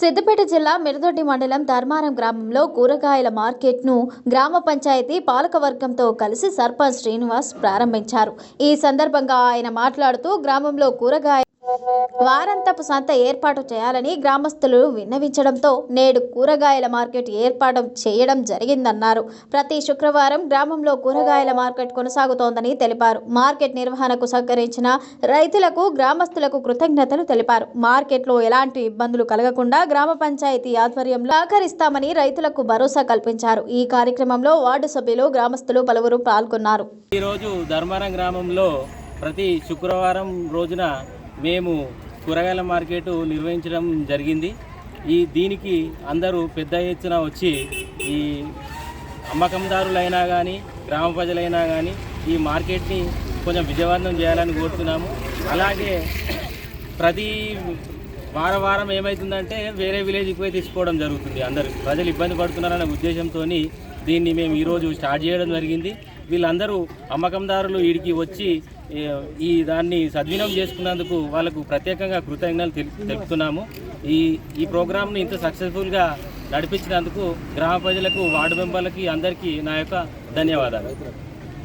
సిద్దిపేట జిల్లా మిరదొడ్డి మండలం ధర్మారం గ్రామంలో కూరగాయల మార్కెట్ను గ్రామ పంచాయతీ పాలకవర్గంతో కలిసి సర్పంచ్ శ్రీనివాస్ ప్రారంభించారు. ఈ సందర్భంగా ఆయన మాట్లాడుతూ గ్రామంలో కూరగాయ వారంతపు సంత ఏర్పాటు చేయాలని గ్రామస్తులు విన్నవించడంతో నేడు కూరగాయల మార్కెట్ ఏర్పాటు చేయడం జరిగిందన్నారు. ప్రతి శుక్రవారం గ్రామంలో కూరగాయల మార్కెట్ కొనసాగుతోందని తెలిపారు. మార్కెట్ నిర్వహణకు సహకరించిన రైతులకు గ్రామస్తులకు కృతజ్ఞతలు తెలిపారు. మార్కెట్లో ఎలాంటి ఇబ్బందులు కలగకుండా గ్రామ పంచాయతీ ఆధ్వర్యంలో సహకరిస్తామని రైతులకు భరోసా కల్పించారు. ఈ కార్యక్రమంలో వార్డు సభ్యులు గ్రామస్తులు పలువురు పాల్గొన్నారు. ఈరోజు ధర్మారం గ్రామంలో ప్రతి శుక్రవారం రోజున మేము కూరగాయల మార్కెట్ నిర్వహించడం జరిగింది. ఈ దీనికి అందరూ పెద్ద ఎత్తున వచ్చి ఈ అమ్మకందారులైనా కానీ గ్రామ ప్రజలైనా కానీ ఈ మార్కెట్ని కొంచెం విజయవంతం చేయాలని కోరుతున్నాము. అలాగే ప్రతి వారం వారం ఏమవుతుందంటే వేరే విలేజ్కి పోయి తీసుకోవడం జరుగుతుంది. అందరూ ప్రజలు ఇబ్బంది పడుతున్నారనే ఉద్దేశంతో దీన్ని మేము ఈరోజు స్టార్ట్ చేయడం జరిగింది. వీళ్ళందరూ అమ్మకందారులు వీడికి వచ్చి ఈ దాన్ని సద్వినియోగం చేసుకున్నందుకు వాళ్ళకు ప్రత్యేకంగా కృతజ్ఞతలు తెలు- తెలుపుతున్నాము. ఈ ఈ ప్రోగ్రామ్ను ఇంత సక్సెస్ఫుల్గా నడిపించినందుకు గ్రామ ప్రజలకు వార్డు మెంబర్లకి అందరికీ నా యొక్క ధన్యవాదాలు.